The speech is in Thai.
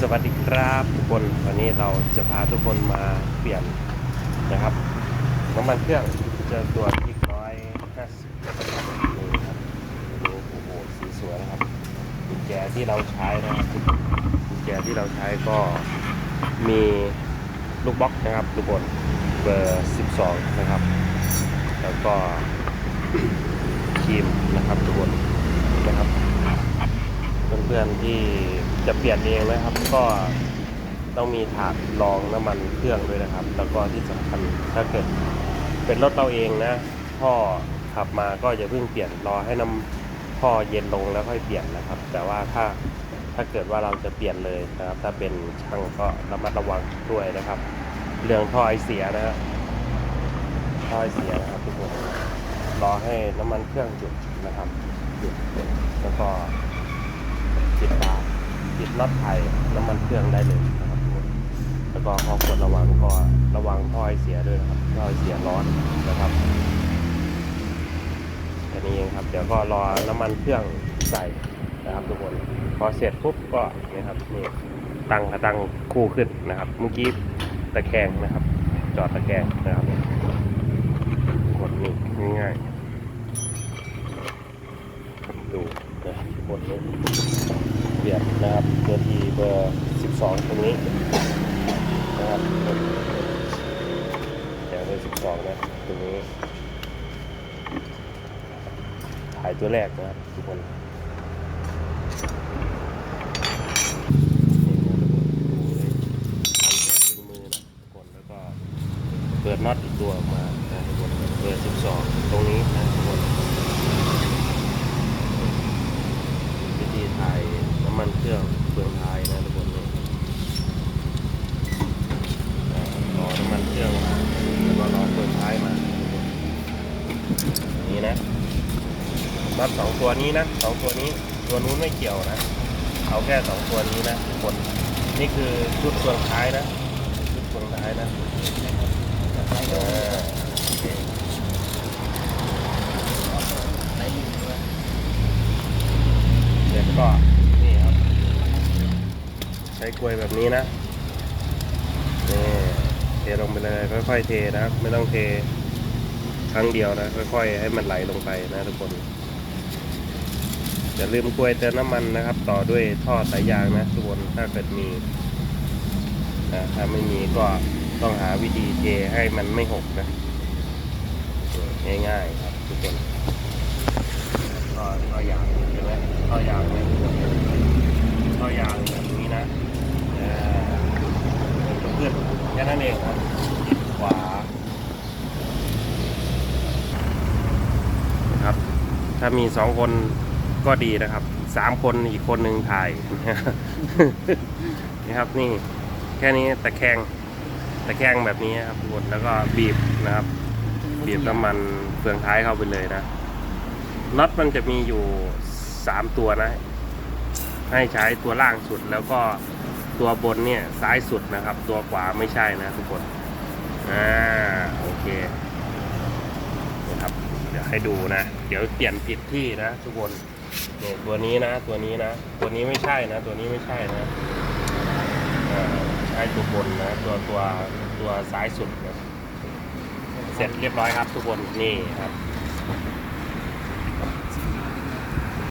สวัสดีครับทุกคนวันนี้เราจะพาทุกคนมาเปลี่ยนนะครับน้ำมันเครื่องจะตัวที่ร้อยห้าสิบนี่ครับดูโอ้โหสีสวยนะครับกุญแจที่เราใช้นะครับกุญแจที่เราใช้ก็มีลูกบล็อกนะครับทุกคนเบอร์ 12 นะครับ แล้วก็ครีมนะครับทุกคนนะครับเพื่อนๆที่ จะเปลี่ยนเองนะครับ ก็ต้องมีถาดรองน้ำมันเครื่องด้วยนะครับ แล้วก็ที่สำคัญถ้าเกิดเป็นรถเราเองนะท่อขับมาก็อย่าเพิ่งเปลี่ยนรอให้น้ำท่อเย็นลงแล้วค่อยเปลี่ยนนะครับ แต่ว่าถ้าถ้าเกิดว่าเราจะเปลี่ยนเลยนะครับ ถ้าเป็นช่างก็ระมัดระวังด้วยนะครับ เรื่องท่อไอเสียนะฮะท่อไอเสียนะครับทุกคนรอให้น้ำมันเครื่องหยุดนะครับหยุดแล้วก็ น็อตไทยน้ำมันเครื่องได้เลยนะครับทุกคนแล้วก็ข้อควรระวังก็ระวังท่อไอเสียด้วยนะครับท่อไอเสียร้อนนะครับแค่นี้เองครับ เดี๋ยวก็รอน้ำมันเครื่องใส่นะครับทุกคนพอเสร็จปุ๊บก็นี่ครับนี่ตั้งกระตั้งคู่ขึ้นนะครับ เมื่อกี้ตะแคงนะครับ จอดตะแคงนะครับกดนี่ง่ายๆดูนะกดนี่ เปลี่ยนนะครับเบอร์ทีเบอร์ 12 ตรงนี้นะครับแถวเบอร์12 นะตรงนี้ถ่ายตัวแรกนะครับทุกคนนี่นะทุกคนดูเลยทำแค่ตึงมือนะกคนแล้วก็เปิดน็อตอีกตัวออกมานะทุกคนเบอร์12 ตรงนี้นะทุกคน วิธีถ่ายน้ำมันเครื่องเปลืองท้ายนะทุกคนนี่อ่ารอน้ำมันเครื่องมาแล้วก็รอเปลืองท้ายมานี้นะนับสองตัวนี้นะสองตัวนี้ตัวนู้นไม่เกี่ยวนะ เอาแค่สองตัวนี้นะทุกคนนี่คือชุดเปลืองท้ายนะชุดเปลืองท้ายนะเคเสร็จก็นี่ครับใช้กลวยแบบนี้นะนี่เทลงไปเลยค่อยๆเทนะครับไม่ต้องเทครั้งเดียวนะค่อยๆให้มันไหลลงไปนะทุกคนอย่าลืมกลวยเติมน้ำมันนะครับ ต่อด้วยท่อสายยางนะทุกคนถ้าเกิดมีนะถ้าไม่มีก็ต้องหาวิธีเทให้มันไม่หกนะง่ายๆครับทุกคนท่อท่อยางใช่ไหมท่อยางเนี่ยทุกคน ท่อยางแบบนี้นะเออเพื่อนแค่นั้นเองครับขวาครับ ถ้ามีสองคนก็ดีนะครับสามคนอีกคนหนึ่งถ่ายนี่ครับนี่แค่นี้ตะแคงตะแคงแบบนี้ครับทุกคนแล้วก็บีบนะครับ บีบน้ำมันเฟืองท้ายเข้าไปเลยนะน็อตมันจะมีอยู่สามตัวนะ ให้ใช้ตัวล่างสุดแล้วก็ตัวบนเนี่ยซ้ายสุดนะครับ ตัวขวาไม่ใช่นะทุกคนอ่าโอเคนะครับเดี๋ยว ให้ดูนะ เดี๋ยวเปลี่ยนผิดที่นะทุกคนนี่ตัวนี้นะ ตัวนี้นะ ตัวนี้ไม่ใช่นะ ตัวนี้ไม่ใช่นะใช้ตัวบนนะ ตัวตัวตัวซ้ายสุดนะเสร็จเรียบร้อยครับทุกคนนี่ครับ